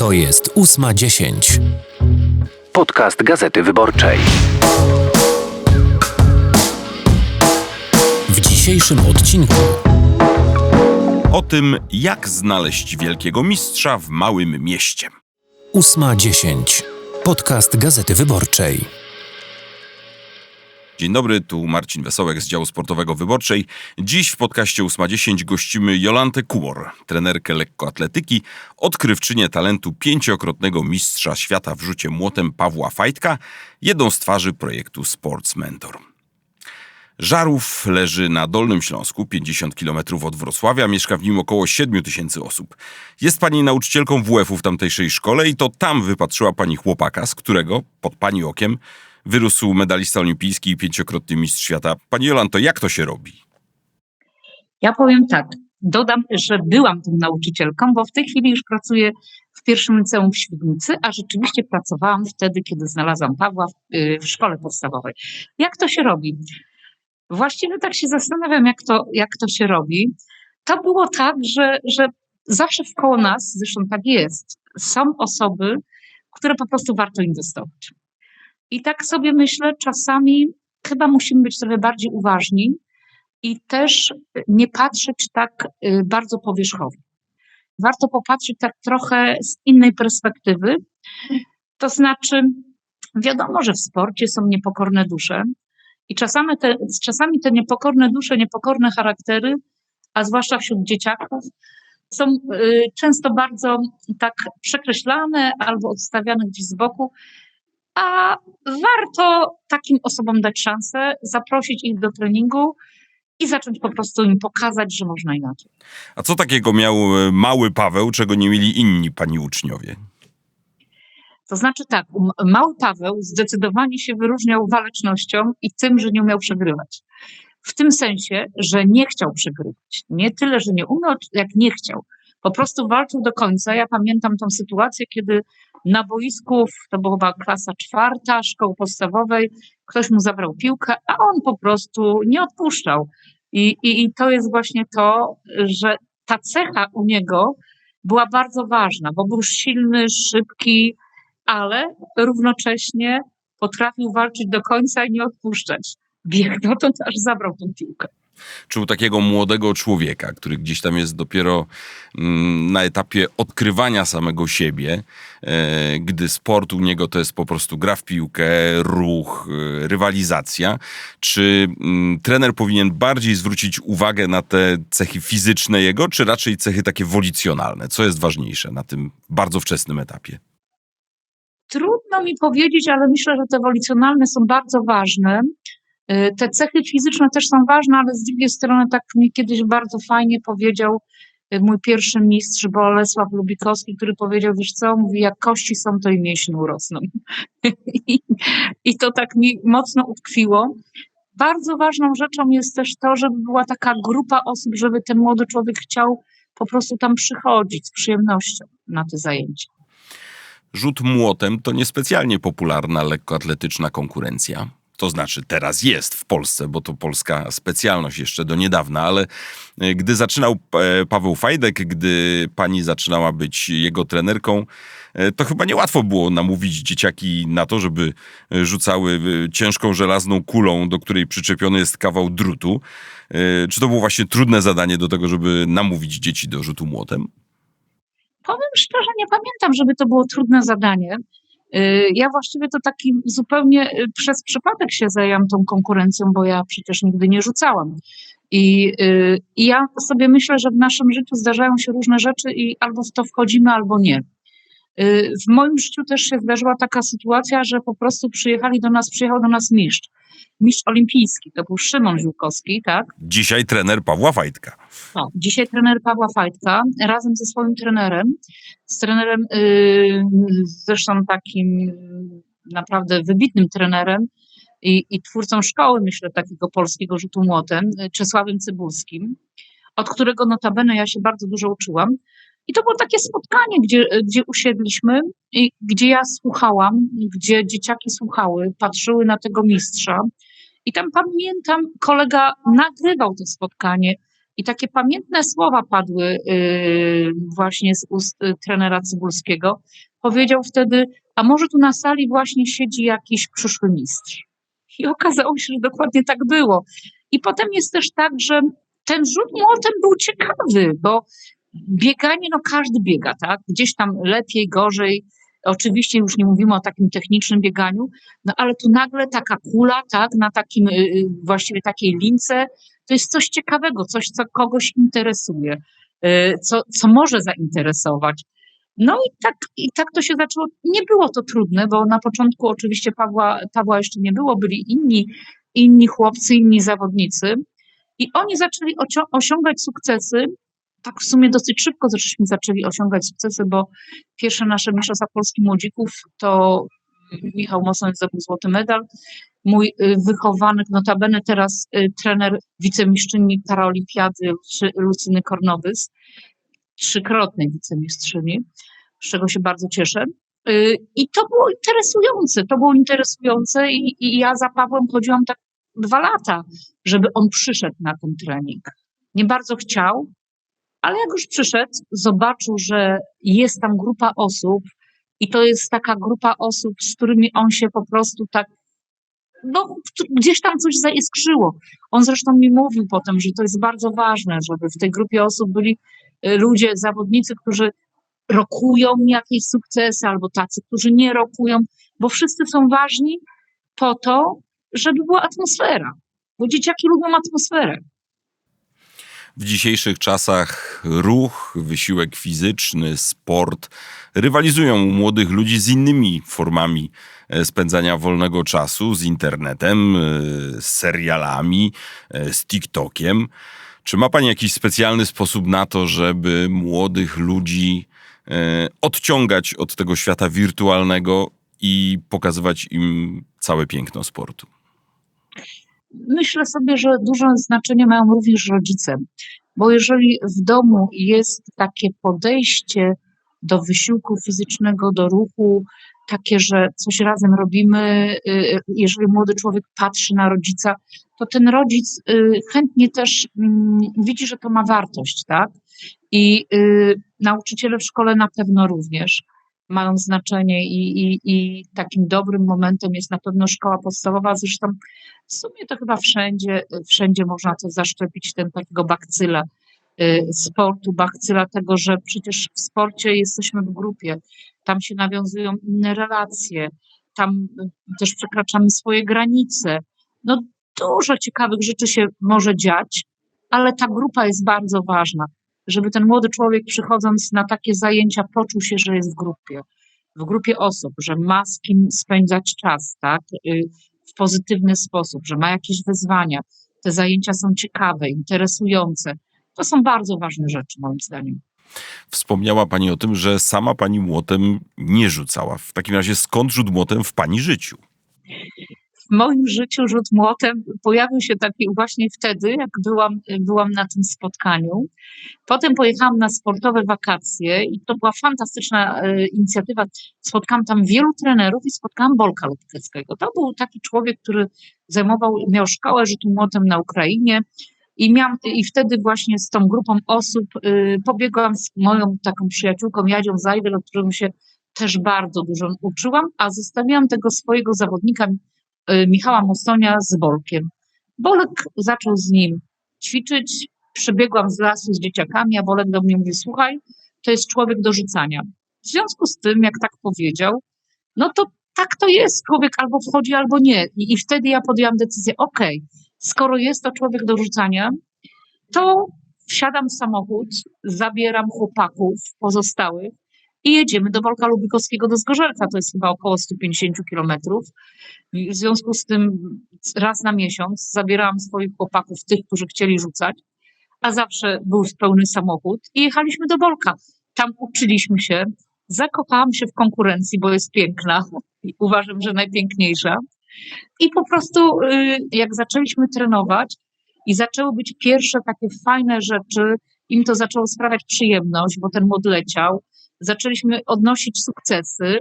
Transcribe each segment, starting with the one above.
To jest ósma dziesięć. Podcast Gazety Wyborczej. W dzisiejszym odcinku O tym, jak znaleźć wielkiego mistrza w małym mieście. ósma dziesięć. Podcast Gazety Wyborczej. Dzień dobry, tu Marcin Wesołek z działu sportowego Wyborczej. Dziś w podcaście 8.10 gościmy Jolantę Kumor, trenerkę lekkoatletyki, odkrywczynię talentu pięciokrotnego mistrza świata w rzucie młotem Pawła Fajtka, jedną z twarzy projektu Sports Mentor. Żarów leży na Dolnym Śląsku, 50 km od Wrocławia, mieszka w nim około 7 tysięcy osób. Jest pani nauczycielką WF-u w tamtejszej szkole i to tam wypatrzyła pani chłopaka, z którego, pod pani okiem, wyrósł medalista olimpijski i pięciokrotny mistrz świata. Pani Jolanto, jak to się robi? Ja powiem tak, dodam, że byłam tą nauczycielką, bo w tej chwili już pracuję w pierwszym liceum w Świdnicy, a rzeczywiście pracowałam wtedy, kiedy znalazłam Pawła w, y, w szkole podstawowej. Jak to się robi? Właściwie tak się zastanawiam, jak to, jak to się robi. To było tak, że, że zawsze wkoło nas, zresztą tak jest, są osoby, które po prostu warto inwestować. I tak sobie myślę, czasami chyba musimy być trochę bardziej uważni i też nie patrzeć tak y, bardzo powierzchownie. Warto popatrzeć tak trochę z innej perspektywy. To znaczy, wiadomo, że w sporcie są niepokorne dusze i czasami te, czasami te niepokorne dusze, niepokorne charaktery, a zwłaszcza wśród dzieciaków, są y, często bardzo tak przekreślane albo odstawiane gdzieś z boku, a warto takim osobom dać szansę, zaprosić ich do treningu i zacząć po prostu im pokazać, że można inaczej. A co takiego miał e, mały Paweł, czego nie mieli inni pani uczniowie? To znaczy tak, mały Paweł zdecydowanie się wyróżniał walecznością i tym, że nie umiał przegrywać. W tym sensie, że nie chciał przegrywać. Nie tyle, że nie umiał, jak nie chciał. Po prostu walczył do końca. Ja pamiętam tą sytuację, kiedy na boisku, to była chyba klasa czwarta szkoły podstawowej, ktoś mu zabrał piłkę, a on po prostu nie odpuszczał. I, i, I to jest właśnie to, że ta cecha u niego była bardzo ważna, bo był silny, szybki, ale równocześnie potrafił walczyć do końca i nie odpuszczać. Bieg dotąd aż zabrał tą piłkę. Czy u takiego młodego człowieka, który gdzieś tam jest dopiero mm, na etapie odkrywania samego siebie, e, gdy sport u niego to jest po prostu gra w piłkę, ruch, e, rywalizacja, czy mm, trener powinien bardziej zwrócić uwagę na te cechy fizyczne jego, czy raczej cechy takie wolicjonalne? Co jest ważniejsze na tym bardzo wczesnym etapie? Trudno mi powiedzieć, ale myślę, że te wolicjonalne są bardzo ważne. Y, Te cechy fizyczne też są ważne, ale z drugiej strony tak mi kiedyś bardzo fajnie powiedział y, mój pierwszy mistrz Bolesław Lubikowski, który powiedział, wiesz co, mówi, jak kości są, to i mięśnie urosną. I, to tak mi mocno utkwiło. Bardzo ważną rzeczą jest też to, żeby była taka grupa osób, żeby ten młody człowiek chciał po prostu tam przychodzić z przyjemnością na te zajęcia. Rzut młotem to niespecjalnie popularna lekkoatletyczna konkurencja. To znaczy teraz jest w Polsce, bo to polska specjalność jeszcze do niedawna, ale e, gdy zaczynał e, Paweł Fajdek, gdy pani zaczynała być jego trenerką, e, to chyba niełatwo było namówić dzieciaki na to, żeby rzucały ciężką żelazną kulą, do której przyczepiony jest kawał drutu. Czy to było właśnie trudne zadanie do tego, żeby namówić dzieci do rzutu młotem? Powiem szczerze, nie pamiętam, żeby to było trudne zadanie. Y, Ja właściwie to taki zupełnie y, przez przypadek się zajęłam tą konkurencją, bo ja przecież nigdy nie rzucałam. I, y, I ja sobie myślę, że w naszym życiu zdarzają się różne rzeczy i albo w to wchodzimy, albo nie. W moim życiu też się zdarzyła taka sytuacja, że po prostu przyjechali do nas, przyjechał do nas mistrz. Mistrz olimpijski, to był Szymon Ziółkowski, tak? Dzisiaj trener Pawła Fajdka. O, dzisiaj trener Pawła Fajtka razem ze swoim trenerem, z trenerem yy, zresztą takim yy, naprawdę wybitnym trenerem i, i twórcą szkoły, myślę, takiego polskiego rzutu młotem, yy, Czesławem Cybulskim, od którego notabene ja się bardzo dużo uczyłam. I to było takie spotkanie, gdzie, gdzie usiedliśmy i gdzie ja słuchałam, gdzie dzieciaki słuchały, patrzyły na tego mistrza. I tam pamiętam, kolega nagrywał to spotkanie I takie pamiętne słowa padły y, właśnie z ust y, trenera Cybulskiego. Powiedział wtedy, a może tu na sali właśnie siedzi jakiś przyszły mistrz. I okazało się, że dokładnie tak było. I potem jest też tak, że ten rzut młotem był ciekawy, bo bieganie, no każdy biega, tak? Gdzieś tam lepiej, gorzej. Oczywiście już nie mówimy o takim technicznym bieganiu, no ale tu nagle taka kula, tak, na takim y, y, właściwie takiej lince, to jest coś ciekawego, coś, co kogoś interesuje, y, co, co może zainteresować. No i tak, i tak to się zaczęło. Nie było to trudne, bo na początku oczywiście Pawła, Pawła jeszcze nie było, byli inni, inni chłopcy, inni zawodnicy i oni zaczęli osiągać sukcesy. Tak w sumie dosyć szybko żeśmy zaczęli osiągać sukcesy, bo pierwsze nasze Mistrzostwa Polski Młodzików to Michał Mosoń zdobył złoty medal. Mój y, wychowanek, notabene teraz y, trener wicemistrzyni paraolimpiady Lucy- Lucyny Kornowys, trzykrotnej wicemistrzyni, z czego się bardzo cieszę. Y, I to było interesujące, to było interesujące i, i ja za Pawłem chodziłam tak dwa lata, żeby on przyszedł na ten trening. Nie bardzo chciał, ale jak już przyszedł, zobaczył, że jest tam grupa osób i to jest taka grupa osób, z którymi on się po prostu tak, no gdzieś tam coś zaiskrzyło. On zresztą mi mówił potem, że to jest bardzo ważne, żeby w tej grupie osób byli y, ludzie, zawodnicy, którzy rokują jakieś sukcesy, albo tacy, którzy nie rokują, bo wszyscy są ważni po to, żeby była atmosfera. Bo dzieciaki lubią atmosferę. W dzisiejszych czasach ruch, wysiłek fizyczny, sport rywalizują u młodych ludzi z innymi formami e, spędzania wolnego czasu, z internetem, e, z serialami, e, z TikTokiem. Czy ma Pani jakiś specjalny sposób na to, żeby młodych ludzi odciągać od tego świata wirtualnego i pokazywać im całe piękno sportu? Myślę sobie, że duże znaczenie mają również rodzice, bo jeżeli w domu jest takie podejście do wysiłku fizycznego, do ruchu, takie, że coś razem robimy, y, jeżeli młody człowiek patrzy na rodzica, to ten rodzic y, chętnie też mm, widzi, że to ma wartość, tak? I y, nauczyciele w szkole na pewno również mają znaczenie i, i, i takim dobrym momentem jest na pewno szkoła podstawowa. Zresztą w sumie to chyba wszędzie, wszędzie można to zaszczepić, ten takiego bakcyla y, sportu, bakcyla tego, że przecież w sporcie jesteśmy w grupie, tam się nawiązują inne relacje, tam y, też przekraczamy swoje granice. No dużo ciekawych rzeczy się może dziać, ale ta grupa jest bardzo ważna, żeby ten młody człowiek przychodząc na takie zajęcia poczuł się, że jest w grupie, w grupie osób, że ma z kim spędzać czas, tak, y, w pozytywny sposób, że ma jakieś wyzwania. Te zajęcia są ciekawe, interesujące. To są bardzo ważne rzeczy, moim zdaniem. Wspomniała Pani o tym, że sama Pani młotem nie rzucała. W takim razie skąd rzut młotem w Pani życiu? W moim życiu rzut młotem pojawił się taki właśnie wtedy, jak byłam, byłam na tym spotkaniu. Potem pojechałam na sportowe wakacje i to była fantastyczna e, inicjatywa. Spotkałam tam wielu trenerów i spotkałam Bolka Lubkowskiego. To był taki człowiek, który zajmował, miał szkołę rzutu młotem na Ukrainie. I, miałam, I wtedy właśnie z tą grupą osób y, pobiegłam z moją taką przyjaciółką Jadzią Zajdel, od którą się też bardzo dużo uczyłam, a zostawiłam tego swojego zawodnika Michała Mostonia z Bolkiem. Bolek zaczął z nim ćwiczyć, przybiegłam z lasu z dzieciakami, a Bolek do mnie mówi, słuchaj, to jest człowiek do rzucania. W związku z tym, jak tak powiedział, no to tak to jest, człowiek albo wchodzi, albo nie. I, i wtedy ja podjęłam decyzję, okej, skoro jest to człowiek do rzucania, to wsiadam w samochód, zabieram chłopaków pozostałych i jedziemy do Wolka Lubikowskiego do Zgorzelca. To jest chyba około 150 kilometrów. W związku z tym raz na miesiąc zabierałam swoich chłopaków, tych, którzy chcieli rzucać, a zawsze był pełny samochód i jechaliśmy do Wolka. Tam uczyliśmy się, zakochałam się w konkurencji, bo jest piękna i uważam, że najpiękniejsza. I po prostu, y, jak zaczęliśmy trenować i zaczęły być pierwsze takie fajne rzeczy, im to zaczęło sprawiać przyjemność, bo ten mod leciał, zaczęliśmy odnosić sukcesy,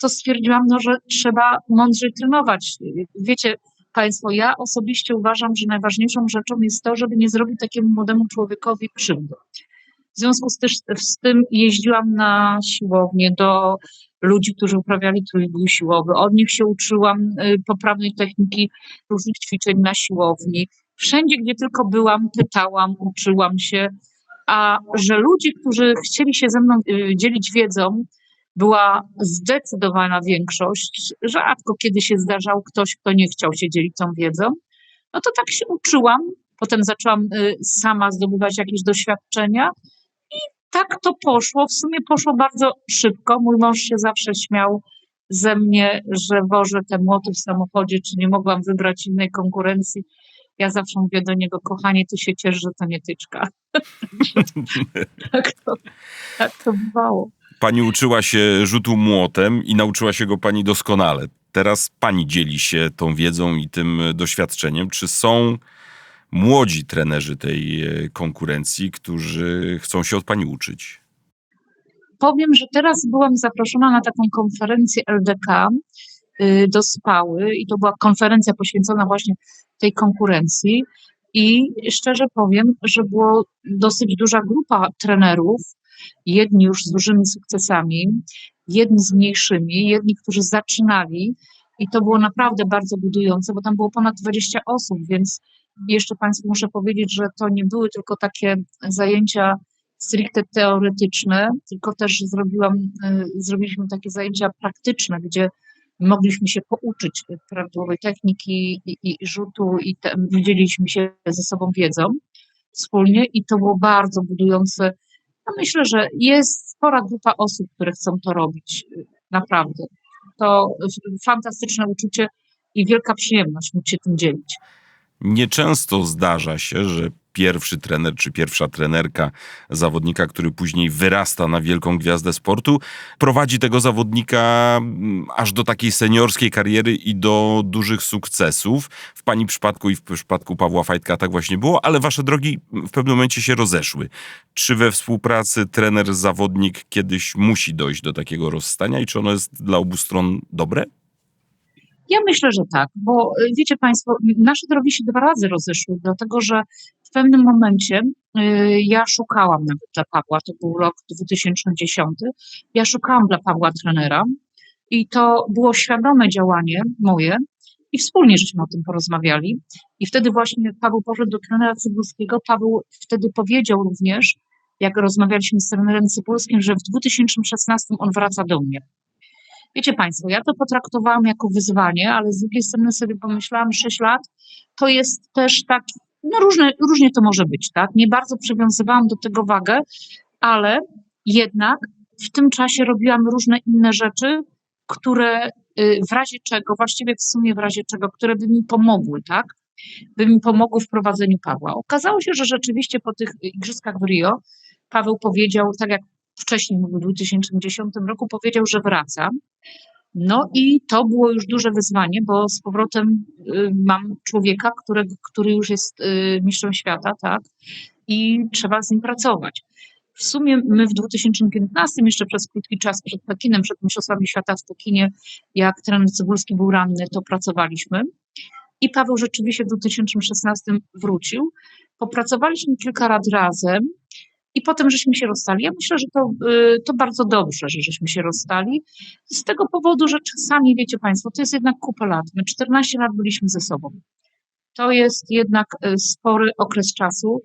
to stwierdziłam, no, że trzeba mądrzej trenować. Wiecie, Państwo, ja osobiście uważam, że najważniejszą rzeczą jest to, żeby nie zrobić takiemu młodemu człowiekowi krzywdy. W związku z, też, z tym jeździłam na siłownię do ludzi, którzy uprawiali trójbój siłowy. Od nich się uczyłam y, poprawnej techniki różnych ćwiczeń na siłowni. Wszędzie, gdzie tylko byłam, pytałam, uczyłam się. A że ludzie, którzy chcieli się ze mną y, dzielić wiedzą, była zdecydowana większość. Rzadko kiedy się zdarzał ktoś, kto nie chciał się dzielić tą wiedzą. No to tak się uczyłam. Potem zaczęłam y, sama zdobywać jakieś doświadczenia i tak to poszło. W sumie poszło bardzo szybko. Mój mąż się zawsze śmiał ze mnie, że wożę te młoty w samochodzie, czy nie mogłam wybrać innej konkurencji. Ja zawsze mówię do niego, kochanie, ty się ciesz, że to nie tyczka. tak, to, tak to bywało. Pani uczyła się rzutu młotem i nauczyła się go pani doskonale. Teraz pani dzieli się tą wiedzą i tym doświadczeniem. Czy są młodzi trenerzy tej e, konkurencji, którzy chcą się od pani uczyć? Powiem, że teraz byłam zaproszona na taką konferencję LDK y, do Spały i to była konferencja poświęcona właśnie tej konkurencji. I szczerze powiem, że było dosyć duża grupa trenerów, jedni już z dużymi sukcesami, jedni z mniejszymi, jedni, którzy zaczynali. I to było naprawdę bardzo budujące, bo tam było ponad 20 osób, więc jeszcze Państwu muszę powiedzieć, że to nie były tylko takie zajęcia stricte teoretyczne, tylko też zrobiłam, y, zrobiliśmy takie zajęcia praktyczne, gdzie mogliśmy się pouczyć prawidłowej techniki i, i rzutu i dzieliliśmy się ze sobą wiedzą wspólnie i to było bardzo budujące. No myślę, że jest spora grupa osób, które chcą to robić, naprawdę. To fantastyczne uczucie i wielka przyjemność móc się tym dzielić. Nieczęsto zdarza się, że pierwszy trener czy pierwsza trenerka zawodnika, który później wyrasta na wielką gwiazdę sportu, prowadzi tego zawodnika mm, aż do takiej seniorskiej kariery i do dużych sukcesów. W pani przypadku i w przypadku Pawła Fajtka tak właśnie było, ale wasze drogi w pewnym momencie się rozeszły. Czy we współpracy trener-zawodnik kiedyś musi dojść do takiego rozstania i czy ono jest dla obu stron dobre? Ja myślę, że tak, bo y, wiecie Państwo, nasze drogi się dwa razy rozeszły, dlatego że pewnym momencie y, ja szukałam nawet dla Pawła, to był rok 2010, ja szukałam dla Pawła trenera i to było świadome działanie moje i wspólnie żeśmy o tym porozmawiali. I wtedy właśnie Paweł poszedł do trenera Cybulskiego. Paweł wtedy powiedział również, jak rozmawialiśmy z trenerem Cybulskim, że w 2016 on wraca do mnie. Wiecie Państwo, ja to potraktowałam jako wyzwanie, ale z drugiej strony sobie pomyślałam, 6 lat to jest też tak, no różne, różnie to może być, tak? Nie bardzo przywiązywałam do tego wagę, ale jednak w tym czasie robiłam różne inne rzeczy, które y, w razie czego, właściwie w sumie w razie czego, które by mi pomogły, tak? By mi pomogły w prowadzeniu Pawła. Okazało się, że rzeczywiście po tych igrzyskach w Rio Paweł powiedział, tak jak wcześniej, w 2010 roku, powiedział, że wraca. No i to było już duże wyzwanie, bo z powrotem y, mam człowieka, który, który już jest y, mistrzem świata, tak? I trzeba z nim pracować. W sumie my w 2015, jeszcze przez krótki czas przed Pekinem, przed Mistrzostwami Świata w Pekinie, jak trener Cybulski był ranny, to pracowaliśmy. I Paweł rzeczywiście w 2016 wrócił. Popracowaliśmy kilka lat razem i potem żeśmy się rozstali. Ja myślę, że to, y, to bardzo dobrze, że żeśmy się rozstali. Z tego powodu, że czasami, wiecie Państwo, to jest jednak kupę lat. My 14 lat byliśmy ze sobą. To jest jednak y, spory okres czasu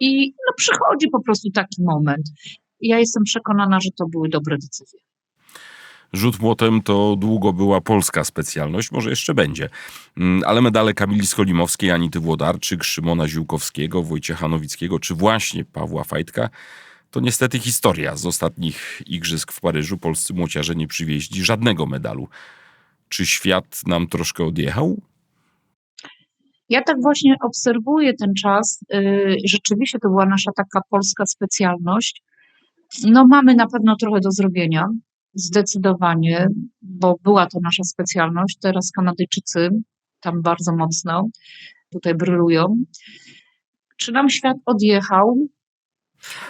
i no, przychodzi po prostu taki moment. Ja jestem przekonana, że to były dobre decyzje. Rzut młotem to długo była polska specjalność, może jeszcze będzie. Mm, ale medale Kamili Skolimowskiej, Anity Włodarczyk, Szymona Ziółkowskiego, Wojciecha Nowickiego, czy właśnie Pawła Fajtka, to niestety historia. Z ostatnich igrzysk w Paryżu polscy młociarze nie przywieźli żadnego medalu. Czy świat nam troszkę odjechał? Ja tak właśnie obserwuję ten czas. Y, rzeczywiście to była nasza taka polska specjalność. No mamy na pewno trochę do zrobienia. Zdecydowanie, bo była to nasza specjalność. Teraz Kanadyjczycy tam bardzo mocno tutaj brylują. Czy nam świat odjechał?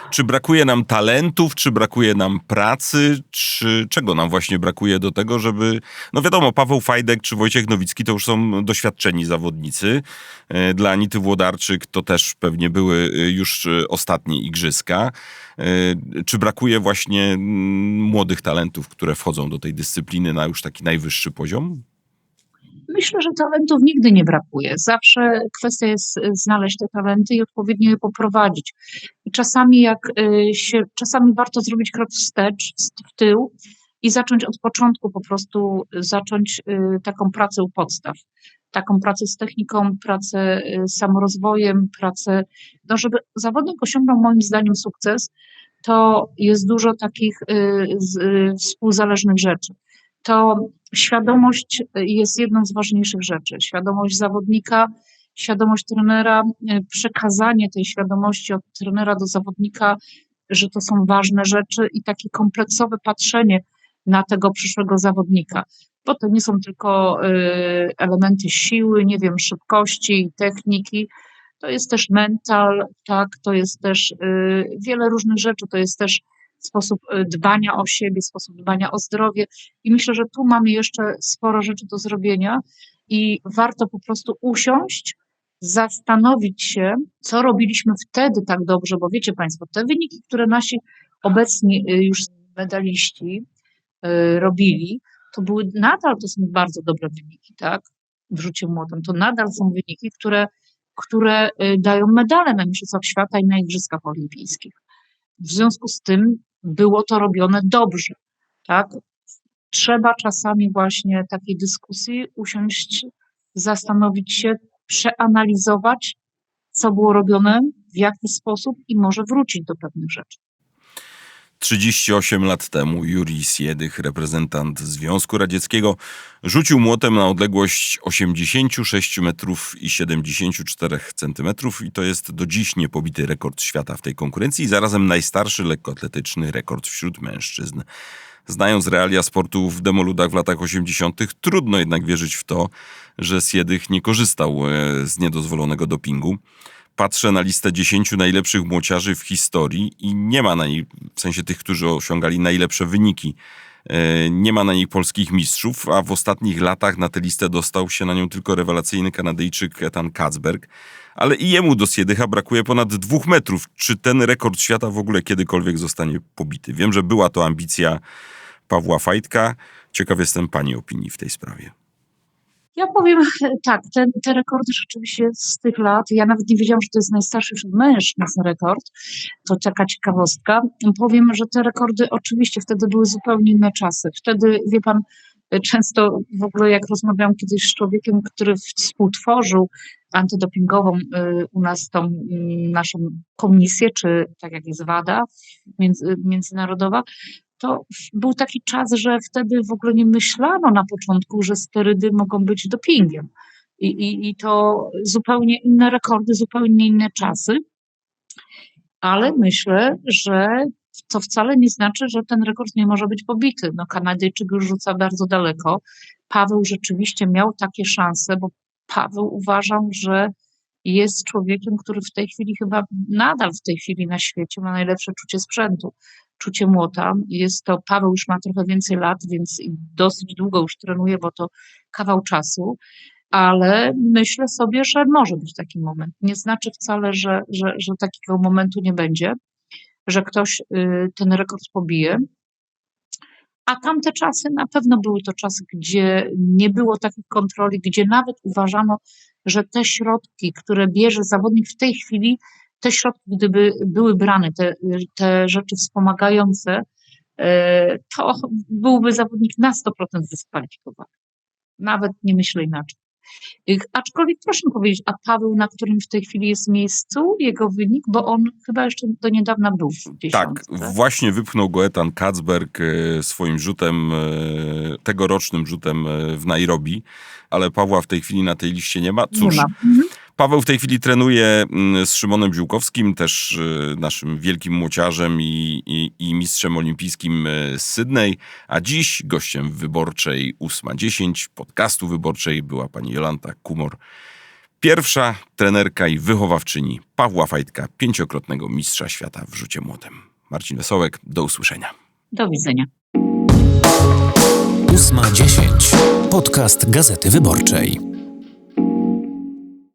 Czy brakuje nam talentów, czy brakuje nam pracy, czy czego nam właśnie brakuje do tego, żeby. No wiadomo, Paweł Fajdek czy Wojciech Nowicki to już są doświadczeni zawodnicy. E, Dla Anity Włodarczyk to też pewnie były e, już e, ostatnie igrzyska. Czy brakuje właśnie mm, młodych talentów, które wchodzą do tej dyscypliny na już taki najwyższy poziom? Myślę, że talentów nigdy nie brakuje. Zawsze kwestia jest y, znaleźć te talenty i odpowiednio je poprowadzić. I czasami jak y, się, czasami warto zrobić krok wstecz, w tył i zacząć od początku po prostu zacząć y, taką pracę u podstaw. Taką pracę z techniką, pracę z samorozwojem, pracę, no żeby zawodnik osiągnął moim zdaniem sukces, to jest dużo takich współzależnych rzeczy to świadomość jest jedną z ważniejszych rzeczy. Świadomość zawodnika, świadomość trenera, przekazanie tej świadomości od trenera do zawodnika, że to są ważne rzeczy i takie kompleksowe patrzenie na tego przyszłego zawodnika. Bo to nie są tylko elementy siły, nie wiem, szybkości, techniki, to jest też mental, tak, to jest też wiele różnych rzeczy, to jest też sposób dbania o siebie, sposób dbania o zdrowie. I myślę, że tu mamy jeszcze sporo rzeczy do zrobienia i warto po prostu usiąść, zastanowić się, co robiliśmy wtedy tak dobrze, bo wiecie Państwo, te wyniki, które nasi obecni już medaliści robili, to były nadal, to są bardzo dobre wyniki, tak? W rzucie młotem, to nadal są wyniki, które, które dają medale na Mistrzostwach Świata i na Igrzyskach Olimpijskich. W związku z tym było to robione dobrze, tak? Trzeba czasami właśnie takiej dyskusji usiąść, zastanowić się, przeanalizować, co było robione, w jaki sposób i może wrócić do pewnych rzeczy. 38 lat temu Jurij Siedych, reprezentant Związku Radzieckiego, rzucił młotem na odległość 86 metrów i 74 centymetrów i to jest do dziś niepobity rekord świata w tej konkurencji i zarazem najstarszy lekkoatletyczny rekord wśród mężczyzn. Znając realia sportu w demoludach w latach 80., trudno jednak wierzyć w to, że Siedych nie korzystał e, z niedozwolonego dopingu patrzę na listę 10 najlepszych młociarzy w historii i nie ma na niej, w sensie tych, którzy osiągali najlepsze wyniki, e, nie ma na niej polskich mistrzów, a w ostatnich latach na tę listę dostał się na nią tylko rewelacyjny Kanadyjczyk Ethan Katzberg, ale i jemu do Siedycha brakuje ponad dwóch metrów. Czy ten rekord świata w ogóle kiedykolwiek zostanie pobity? Wiem, że była to ambicja Pawła Fajtka. Ciekaw jestem Pani opinii w tej sprawie. Ja powiem tak, te, te rekordy rzeczywiście z tych lat, ja nawet nie wiedziałam, że to jest najstarszy wśród mężczyzn rekord, to taka ciekawostka. Powiem, że te rekordy oczywiście wtedy były zupełnie inne czasy. Wtedy, wie pan, często w ogóle jak rozmawiałam kiedyś z człowiekiem, który współtworzył antydopingową u nas tą naszą komisję, czy tak jak jest WADA między, międzynarodowa, to był taki czas, że wtedy w ogóle nie myślano na początku, że sterydy mogą być dopingiem. I, i, i to zupełnie inne rekordy, zupełnie inne czasy. Ale myślę, że to wcale nie znaczy, że ten rekord nie może być pobity. No, Kanadyjczyk już rzuca bardzo daleko. Paweł rzeczywiście miał takie szanse, bo Paweł uważał, że jest człowiekiem, który w tej chwili chyba nadal w tej chwili na świecie ma najlepsze czucie sprzętu czucie młota. Jest to, Paweł już ma trochę więcej lat, więc dosyć długo już trenuje, bo to kawał czasu, ale myślę sobie, że może być taki moment. Nie znaczy wcale, że, że, że takiego momentu nie będzie, że ktoś y, ten rekord pobije. A tamte czasy na pewno były to czasy, gdzie nie było takich kontroli, gdzie nawet uważano, że te środki, które bierze zawodnik w tej chwili, te środki, gdyby były brane, te, te rzeczy wspomagające, e, to byłby zawodnik na 100% dyskwalifikowany. Nawet nie myślę inaczej. Aczkolwiek proszę mi powiedzieć, a Paweł, na którym w tej chwili jest miejscu, jego wynik, bo on chyba jeszcze do niedawna był w dziesiątce. Tak, właśnie wypchnął go Etan Katzberg e, swoim rzutem, e, tegorocznym rzutem w Nairobi, ale Pawła w tej chwili na tej liście nie ma. Cóż, nie ma. Mhm. Paweł w tej chwili trenuje mm, z Szymonem Ziółkowskim, też y, naszym wielkim młociarzem i, i, i mistrzem olimpijskim y, z Sydney, a dziś gościem wyborczej 8.10 podcastu wyborczej była pani Jolanta Kumor. Pierwsza trenerka i wychowawczyni Pawła Fajtka, pięciokrotnego mistrza świata w rzucie młotem. Marcin Wesołek, do usłyszenia. Do widzenia. Ósma dziesięć. Podcast Gazety Wyborczej.